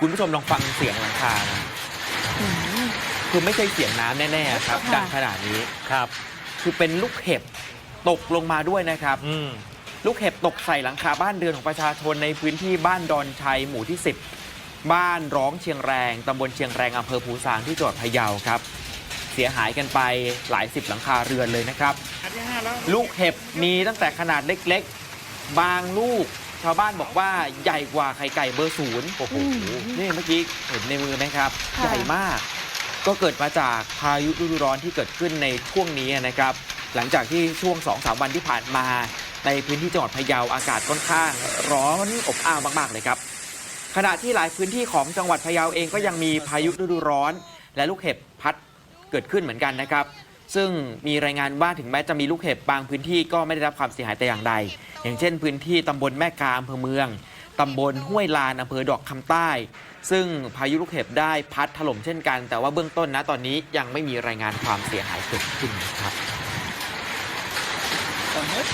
คุณผู้ชมลองฟังเสียงหลังคานะอืมคือไม่ใช่เสียงน้ำแน่ๆครับค่ะ ดังขนาดนี้ ครับ คือเป็นลูกเห็บตกลงมาด้วยนะครับ อืม ลูกเห็บตกใส่หลังคาบ้านเรือนของประชาชนในพื้นที่บ้านดอนชัยหมู่ที่ 10 บ้านร้องเชียงแรงตำบลเชียงแรงอำเภอภูซางที่จังหวัดพะเยาครับ เสียหายกันไปหลายสิบหลังคาเรือนเลยนะครับ ลูกเห็บมีตั้งแต่ขนาดเล็กๆ บางลูก ชาวบ้านบอกว่าใหญ่กว่าไข่ไก่เบอร์ศูนย์โอ้โหนี่เมื่อกี้เห็นในมือไหมครับ ค่ะ ใหญ่มาก ก็เกิดมาจากพายุฤดูร้อนที่เกิดขึ้นในช่วงนี้นะครับ หลังจากที่ช่วง 2-3 วันที่ผ่านมา ในพื้นที่จังหวัดพะเยาอากาศค่อนข้าง ร้อนอบอ้าวมาก ๆ เลยครับ ขณะที่หลายพื้นที่ของจังหวัดพะเยาเองก็ยังมีพายุฤดูร้อน และลูกเห็บพัดเกิดขึ้นเหมือนกันนะครับ ซึ่งมีรายงานว่าถึงแม้จะมีลูกเห็บบางพื้นที่ก็ไม่ได้รับความเสียหายแต่อย่างใด อย่างเช่น พื้นที่ตำบลแม่กาอำเภอเมืองตำบลห้วยลานอำเภอดอกคำใต้ ซึ่งพายุลูกเห็บได้พัดถล่มเช่นกัน แต่ว่าเบื้องต้นนะตอนนี้ยังไม่มีรายงานความเสียหายเกิดขึ้นครับ